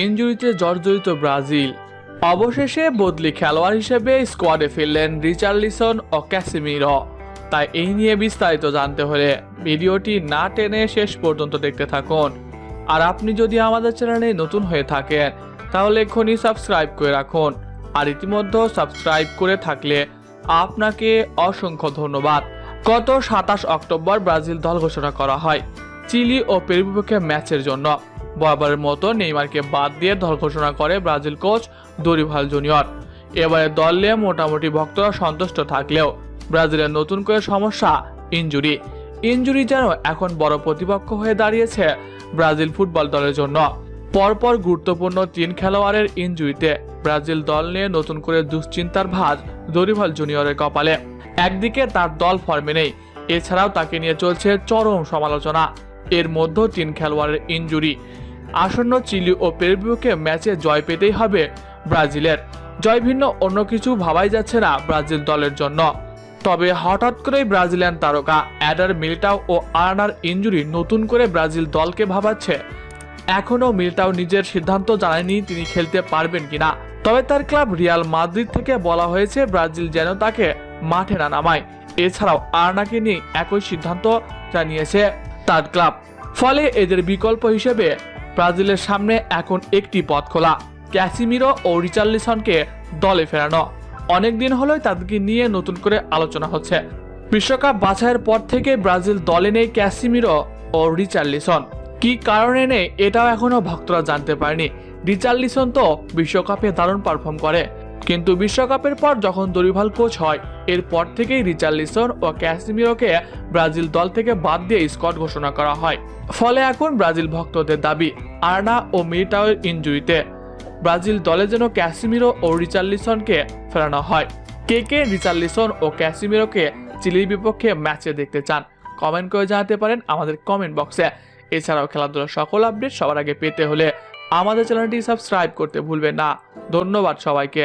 ইনজুরিতে জর্জরিত ব্রাজিল। অবশেষে বদলি খেলোয়াড় হিসেবে স্কোয়াডে ফিরলেন রিচার্লিসন ও ক্যাসিমিরো। তাই এই নিয়ে বিস্তারিত জানতে হলে ভিডিওটি না টেনে শেষ পর্যন্ত দেখতে থাকুন। আর আপনি যদি আমাদের চ্যানেলে নতুন হয়ে থাকেন, তাহলে এক্ষুনি সাবস্ক্রাইব করে রাখুন। আর ইতিমধ্যে সাবস্ক্রাইব করে থাকলে আপনাকে অসংখ্য ধন্যবাদ। গত সাতাশ অক্টোবর ব্রাজিল দল ঘোষণা করা হয়, চিলি ও পেরুর বিপক্ষে ম্যাচের জন্য। বরাবরের মতো নেইমারকে বাদ দিয়ে দল ঘোষণা করে ব্রাজিল কোচ দরিভাল জুনিয়র। এবারে দল নিয়ে মোটামুটি ভক্তরা সন্তুষ্ট থাকলেও ব্রাজিলের নতুন করে সমস্যা ইনজুরি। ইনজুরি যেন এখন বড় প্রতিপক্ষ হয়ে দাঁড়িয়েছে ব্রাজিল ফুটবল দলের জন্য। পরপর গুরুত্বপূর্ণ তিন খেলোয়াড়ের ইনজুরিতে ব্রাজিল দল নিয়ে নতুন করে দুশ্চিন্তার ভাঁজ দরিভাল জুনিয়রের কপালে। একদিকে তার দল ফর্মে নেই, এছাড়াও তাকে নিয়ে চলছে চরম সমালোচনা। এর মধ্যে তিন খেলোয়াড়ের ইনজুরি। আসন্ন চিলি ও পেরুকে ম্যাচে জয় পেতেই হবে ব্রাজিলের। জয় ভিন্ন, অন্য কিছু ভাবাই যাচ্ছে না ব্রাজিল দলের জন্য। তবে হঠাৎ করেই ব্রাজিলিয়ান তারকা অ্যাডার মিলিটাও ও আর্নার ইঞ্জুরি নতুন করে ব্রাজিল দলকে ভাবাচ্ছে। এখনও মিলিটাও নিজের সিদ্ধান্ত জানায়নি তিনি খেলতে পারবেন কিনা। তবে তার ক্লাব রিয়াল মাদ্রিদ থেকে বলা হয়েছে ব্রাজিল যেন তাকে মাঠে না নামায়। এছাড়াও আর্নাকে নিয়ে একই সিদ্ধান্ত জানিয়েছে তার ক্লাব। ফলে এদের বিকল্প হিসেবে ব্রাজিলের সামনে এখন একটি পথ খোলা। ক্যাসিমিরো ও রিচার্লিসনকে দলে ফেরানো। অনেক দিন হলোই তাদেরকে নিয়ে নতুন করে আলোচনা হচ্ছে। বিশ্বকাপ বাছাইয়ের পর থেকে ব্রাজিল দলে নেই ক্যাসিমিরো ও রিচার্লিসন। কি কারণে নেই এটাও এখনও ভক্তরা জানতে পারেনি। রিচার্লিসন তো বিশ্বকাপে দারুণ পারফর্ম করে। কিন্তু বিশ্বকাপের পর যখন দরিভাল কোচ হয়, এরপর থেকেই রিচার্লিসন ও ক্যাসিমিরোকে ব্রাজিল দল থেকে বাদ দিয়ে স্কট ঘোষণা করা হয়। ফলে এখন ব্রাজিল ভক্তদের দাবি, আর্না ও মিলিটাওয়ের ইনজুরিতে। ব্রাজিল দলে যেন ক্যাসিমিরো ও রিচার্লিসনকে ফেরানো হয়। কে কে রিচার্লিসন ও ক্যাসিমিরোকে চিলির বিপক্ষে ম্যাচে দেখতে চান কমেন্ট করে জানাতে পারেন আমাদের কমেন্ট বক্সে এছাড়াও খেলাধুলার সকল আপডেট সবার আগে পেতে হলে আমাদের চ্যানেলটি সাবস্ক্রাইব করতে ভুলবেন না। ধন্যবাদ সবাইকে।